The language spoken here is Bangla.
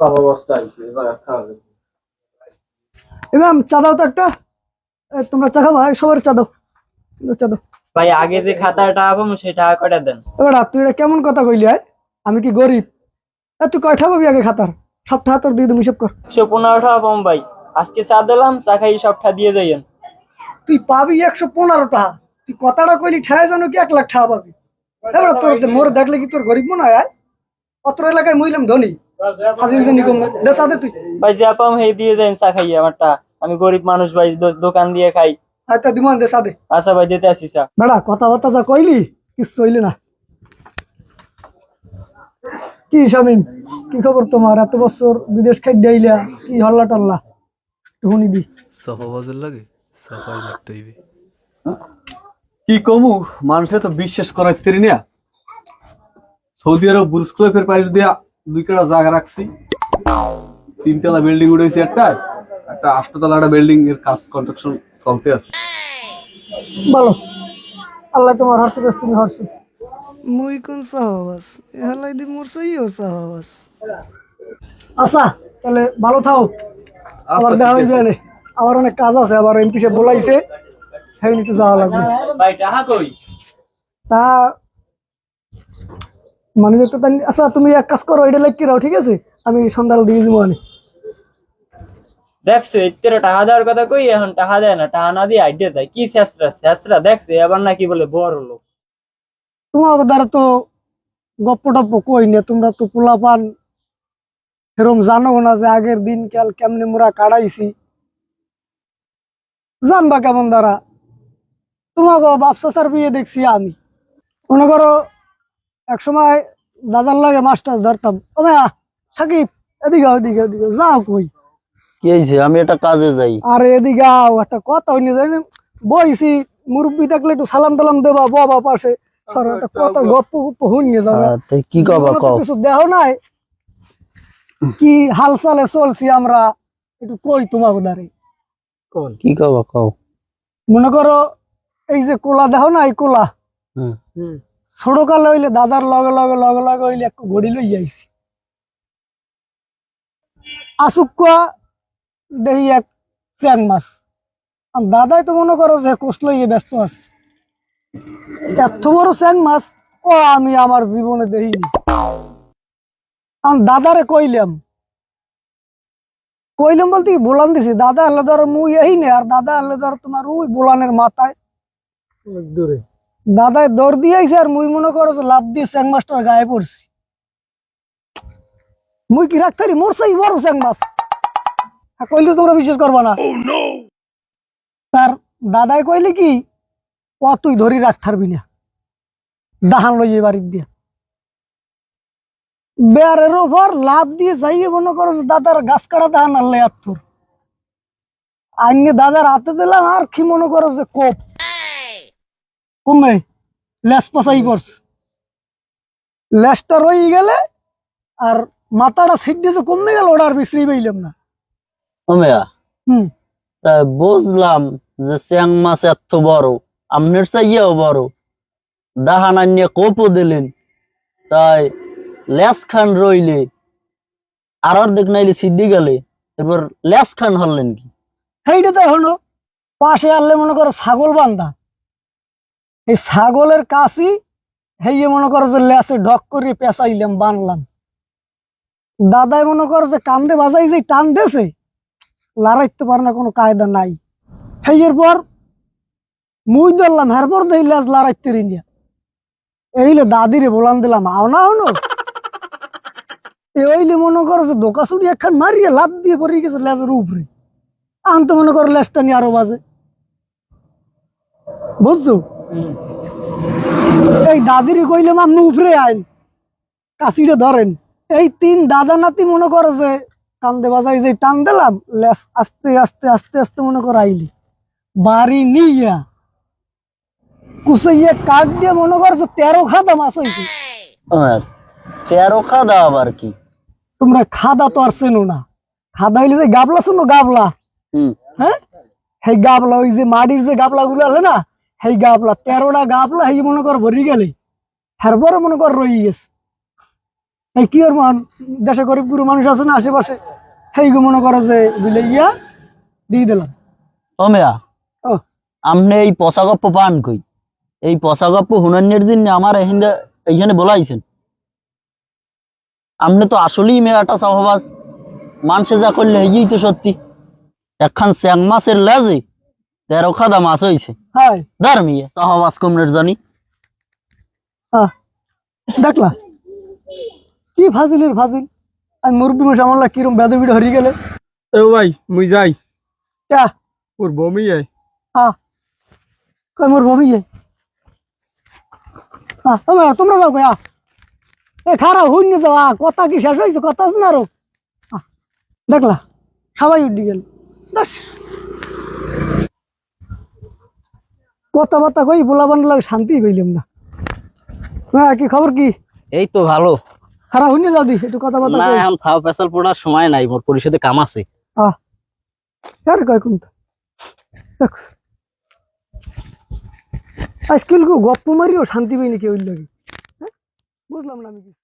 সব অবস্থা আইছে এবার চা দাও তো একটা। তোমরা চা খাবা সবার চা দাও। চা দাও। ভাই আগে যে খাতার টাকা পাবো সেই টাকা কটা দেন? এবার তুই এটা কেমন কথা কইলি আয়? আমি কি গরিব? তুই কয়টা পাবি আগে খাতার? সবটা হাতর দিয়ে দেবো হিসেব কর। একশো পনেরো টাকা পাবো ভাই। আজকে চা দিলাম চা খাই সবটা দিয়ে যাইয়েন। তুই পাবি একশো পনেরো টাকা। তুই কথাটা কইলি ঠায় জানো কি এক লাখ টাকা পাবি। এবার তোর মোর দেখলে কি তোর গরিব মনে হয় অত্র এলাকায় মইলাম ধনী। ভাই যা পাম সেই দিয়ে যাইন চা খাই আমারটা। আমি গরিব মানুষ ভাই দোকান দিয়ে খাই। আচ্ছা দিমান দে চা দে। আচ্ছা ভাই দিতে আসি চা। বেড়া যা কইলি কিছু হইলে না। কি শামিম কি খবর তোমার? এত বছর বিদেশ খাই কি হল্লা টল্লা? একটু শুনি দি। সাফাবাজের লাগে সাফাই মারতে হইবে। কি কমু মানুষে তো বিশ্বাস করার তেরি না সৌদি আরব বুর্জ খলিফার পাশ দিয়া দুই কাটা জায়গা রাখছি। তিনতলা বিল্ডিং উঠেছে একটা একটা আষ্টতলা একটা বিল্ডিং এর কাজ কনস্ট্রাকশন চলতে আছে। বলো। আল্লাহ তোমার হরতে বেশ তুমি হরছো মুই কোন সাহবাস? এহালাই দি মোর সইও সাহবাস। আচ্ছা তাহলে ভালো থাও। আবার আচ্ছা, দেখা ঠিক হয়ে। যায় নে। আমার অনেক কাজ আছে আবার এমপি সাহেব বলাইছে। হ্যাঁ একটু যাওয়া লাগবে। ভাই টাকা কই? তা মানে তো তাই আচ্ছা তুমি এক কাজ করো এটা লাইক রাও ঠিক আছে? আমি সন্ধ্যাল দিয়ে দিব আমি। দেখছ এত্তের টাকা দেওয়ার কথা কই এখন টাকা দেয় না টাকা না দিয়ে আইডিয়া দেয়। কি শেষরা শেষরা দেখছ এবার নাকি বলে বড় লোক। তোমার দ্বারা তো গপ্প টপ্প কই না তোমরা তো পোলা পান এরম জানো না যে আগের দিন কাল কেমনে মোরা কাটাইছি। জানবা কেমন দ্বারা? তোমাকে বাপসাসার বিয়ে দেখছি আমি। মনে করো এক সময় দাদার লাগে মাস্টার ধরতাম। ও ভাইয়া সাকিব এদিকে আও, এদিকে এদিকে যাও কই? কি হয়েছে আমি একটা কাজে যাই। আর এদিকে আও একটা কথা হইনি জানি বইছি মুরব্বি থাকলে একটু সালাম টালাম দেবা বাবা পাশে। কথা গপ্প গপ্প শুনিয়ে যাবে কি কবা কিছু দেহ নাই। কি হাল চালে চলছি আমরা একটু কই তোমাকে দাঁড়ি কি কবা কও? মনে করো এই যে কোলা দেহ না এই কোলা হুম। ছোট কালে হইলে দাদার লগে লগে লগে লগে হইলে একটু ঘড়ি লই যাইছি আসুকা দেহি এক চ্যাং মাছ। আর দাদাই তো মনে করো যে কোষ লইয়ে ব্যস্ত আছে। এত বড় চ্যাং মাছ, ও আমি আমার জীবনে দেখিনি। আমি দাদারে কইলাম। কইলাম বলতে কি, বোলান দিছি। দাদা আল্লাহ ধর মুই এই নে, আর দাদা আল্লাহ ধর তোমার ওই বোলানের মাথায়। দূরে। দাদায় দৌড় দিয়ে আইছে আর মুই মনে করো লাভ দিয়ে স্যাং মাছটার গায়ে পড়ছি। মুই কি রাখতারি মোর সেই বড় স্যাং মাছ? কইলে তোমরা বিশ্বাস করবা না। তার দাদাই কইলে কি ও তুই ধরি রাখ থারবি না। দাহান লইয়ে বাড়ির দিয়া। বেয়ারের ওপর লাভ দিয়ে যাইয়ে মনে করো দাদার গাছ কাটা দাহান আনলে আর তোর। আইনে দাদার হাতে দিলাম আর কি মনে করো যে কোপ। কমে লেস পাসাই করছে লেসটা রয়ে গেলে আর মাথাটা সিট দিয়েছে কমে গেল ওটা আর বিশ্রি পাইলাম না। হুম। বুঝলাম যে চ্যাং মাছ এত বড় আপনার চাইয়াও বড়। দাহান আনিয়ে কোপও দিলেন তাই লেস খান রইলে আর অর্ধেক নাইলে সিডি গেলে এরপর লেস খান হলেন কি? সেইটা তো হলো পাশে আনলে মনে করো ছাগল বান্ধা। এই ছাগলের কাশি হেয়ে মনে করো যে লেসে ঢক করে পেঁচাইলাম, বানলাম। দাদাই মনে করো যে কান্দে বাজাই যে টান দেছে লড়াইতে পারে না, কোনো কায়দা নাই। হেয়ের পর মুই ধরলাম হেরপর দেই লেস লড়াইতে রিনিয়া এইলে দাদিরে বলান দিলাম, আও না হলো এইলে মনে করো যে দোকা চুরি একখান মারিয়ে লাভ দিয়ে পড়ে গেছে লেসের উপরে। আন তো মনে করো লেসটা নিয়ে আরও বাজে। বুঝছ? এই দাদিরে কইলাম আপনি উপরে আইন। কাশিরে ধরেন। এই তিন দাদা নাতি মনে করো যে কান্দে বাজাই যে টান দিলাম আস্তে আস্তে আস্তে আস্তে মনে করো আইলি। বাড়ি নিয়া। কুসাইয়ে কাঠ দিয়ে মনে করো তেরো খাদা মাছ হয়েছে তেরো খাদা আবার কি? তোমরা খাদা তো আর চেনো না। খাদা হইলে যে গাবলা শোনো গাবলা? হ্যাঁ? সেই গাবলা ওই যে মাটির যে গাবলা গুলো আছে না সেই গাবলা তেরোটা গাবলা সেই মনে কর ভরি গেলে। এরপরে মনে কর রয়ে গেছে। এই কি মান দেশে গরিব গুরু মানুষ আছে না আশেপাশে? সেই গো মনে করো যে বুঝলে গিয়া দিয়ে দিলাম। ও মেয়া ও। আপনি এই পচা গপ্প পান কই? এই পচা গপ্প হুনান্যের দিন আমার এখানে এইখানে বলাইছেন। আপনি তো আসলেই মেয়াটা চাপাবাস মানুষে যা করলে এই তো সত্যি। একখান স্যাং মাছের লেজে তেরো খাদা মাছ হয়েছে হাই। ধর্মিয়ে চাপাবাস কমরের জানি। দেখলা? কি ফাজিলের ফাজিল? আমি মুরব্বী মশা আমার কিরম বেদে বিড়ে হরিয়ে গেলে। এ ভাই মুই যাই। ক্যা ওর বমি আয় আ কই মোর ভবি এ আ তোমরা তোমরা যাও কই এ খারা হইন যাও কথা কি শেষ হইছে কথা আছে না দেখলা? সবাই উঠি গেল। বাস। কথা বার্তা কই বলা বান্ডলা শান্তি কইলাম না। হ্যাঁ কি খবর কি? এই তো ভালো। খারা হইনে যাও দি একটু কথা বার্তা না এখন ফাও পেশাল পড়ার সময় নাই মোর পরিষদে কাম আছে। আ কার কয় কোন দেখছ আজকাল গপ্প মারিও শান্তি পাইনি কেউ লাগে। হ্যাঁ বুঝলাম না আমি কিছু।